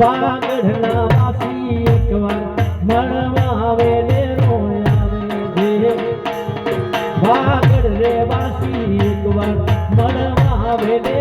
વાગઢના વાસી એકવાર મળવા આવે રે આવે રે વાગડ રે વાસી એકવાર મળવા આવે રે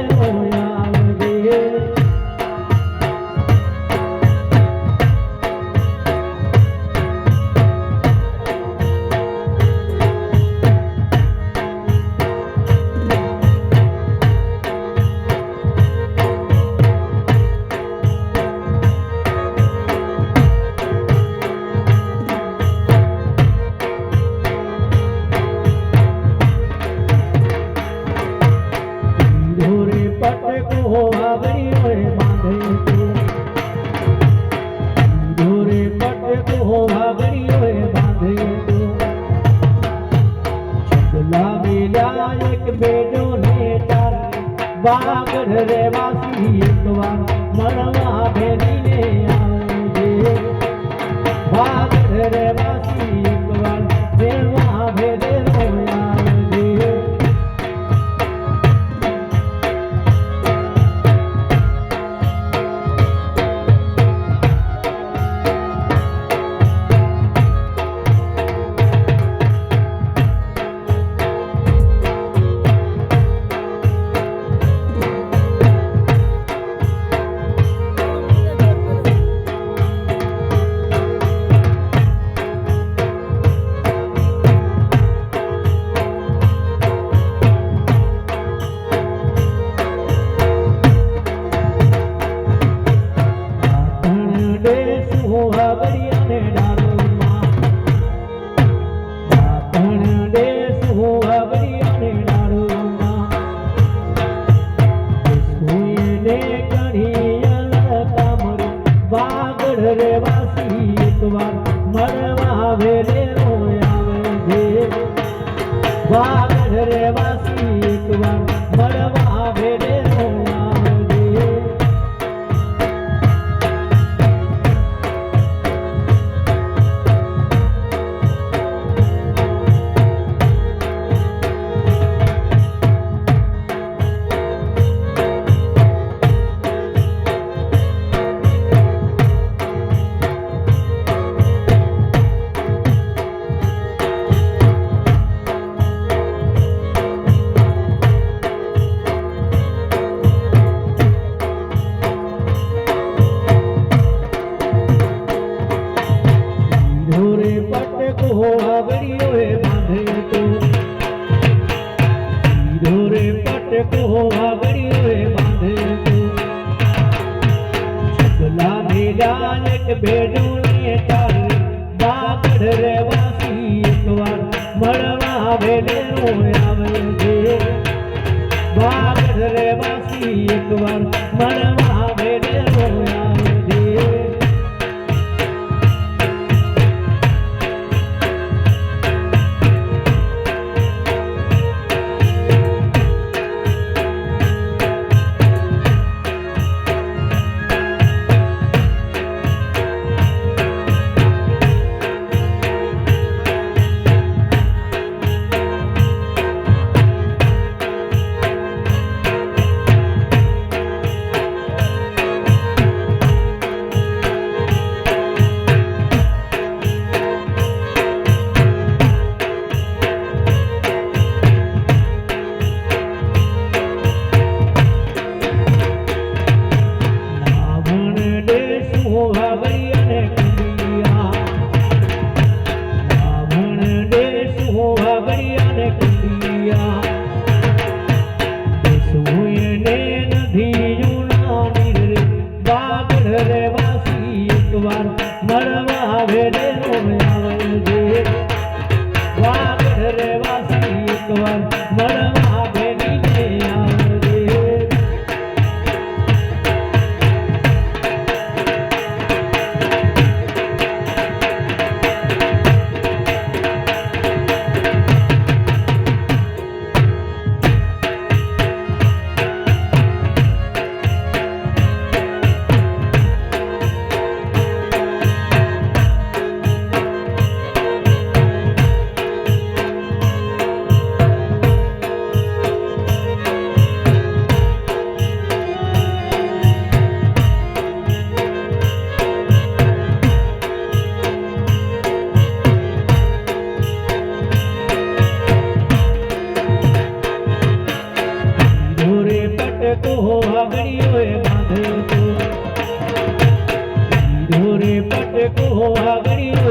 પાવાગઢ રહેવાસી એકવાર મળવા ભેરીને આવજે. પાવાગઢ રહેવા રે વાસી એકવાર મળવા આવે રે રોય આવે છે રે વાસી એકવાર तुम्हारा એકવાર નરવાવે રે નરવાવે રે વાઘ રે વાસી એકવાર નરવા રે તુહો આગળીઓ એ બાંધ્યો તો. ઢોરે પટકો આગળીઓ